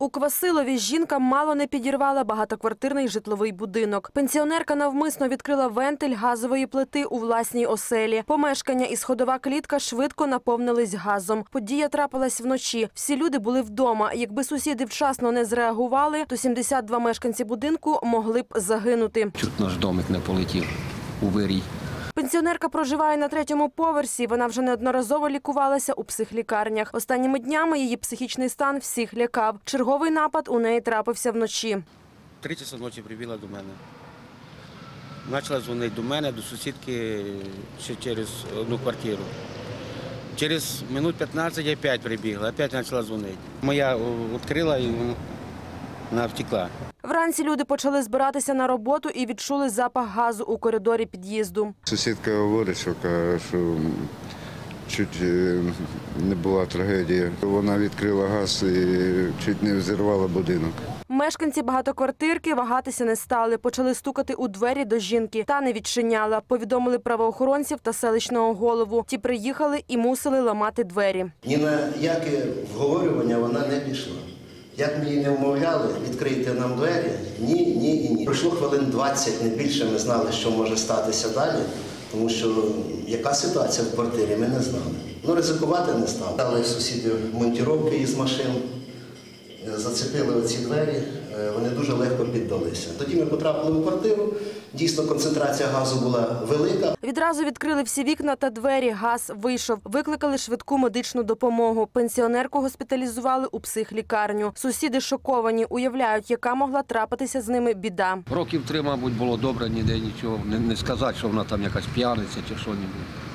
У Квасилові жінка мало не підірвала багатоквартирний житловий будинок. Пенсіонерка навмисно відкрила вентиль газової плити у власній оселі. Помешкання і сходова клітка швидко наповнились газом. Подія трапилась вночі. Всі люди були вдома. Якби сусіди вчасно не зреагували, то 72 мешканці будинку могли б загинути. Чуть наш домик не полетів у вирій. Пенсіонерка проживає на третьому поверсі. Вона вже неодноразово лікувалася у психлікарнях. Останніми днями її психічний стан всіх лякав. Черговий напад у неї трапився вночі. Три часа ночі прибігла до мене. Почала дзвонити до мене, до сусідки ще через одну квартиру. Через минут 15 я опять прибігла, опять почала дзвонити. Моя відкрила і вона- втекла. Вранці люди почали збиратися на роботу і відчули запах газу у коридорі під'їзду. Сусідка говорить, що каже, що чуть е, не була трагедія. Вона відкрила газ і чуть не взірвала будинок. Мешканці багатоквартирки вагатися не стали. Почали стукати у двері до жінки. Та не відчиняла. Повідомили правоохоронців та селищного голову. Ті приїхали і мусили ламати двері. Ні на яке вговорювання вона не пішла. Як ми її не вмовляли, відкрийте нам двері, ні, ні і ні. Пройшло хвилин 20, не більше ми знали, що може статися далі, тому що яка ситуація в квартирі, ми не знали. Ну, ризикувати не стали. Дали сусіди монтіровки із машин, зацепили оці двері, е, вони дуже легко піддалися. Тоді ми потрапили в квартиру, дійсно концентрація газу була велика. Відразу відкрили всі вікна та двері. Газ вийшов. Викликали швидку медичну допомогу. Пенсіонерку госпіталізували у психлікарню. Сусіди шоковані, уявляють, яка могла трапитися з ними біда. Років три, мабуть, було добре, ніде нічого. Не, не сказати, що вона там якась п'яниця чи що небудь.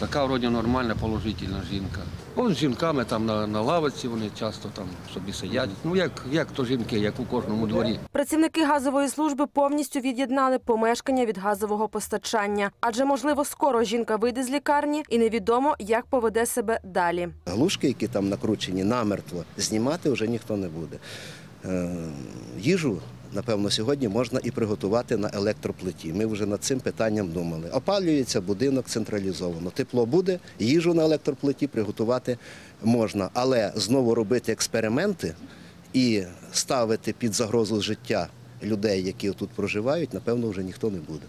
Така вроді нормальна, положительна жінка. Вон з жінками там на, на лавиці вони часто там собі сидять. Ну як, як то жінки, як у кожному дворі. Працівники газової служби повністю від'єднали помешкання від газового постачання, адже можливо скоро жінка вийде з лікарні і невідомо, як поведе себе далі. Глушки, які там накручені намертво, знімати вже ніхто не буде. Е, Їжу, напевно, сьогодні можна і приготувати на електроплиті. Ми вже над цим питанням думали. Опалюється будинок централізовано. Тепло буде, їжу на електроплиті приготувати можна. Але знову робити експерименти і ставити під загрозу життя людей, які тут проживають, напевно, вже ніхто не буде.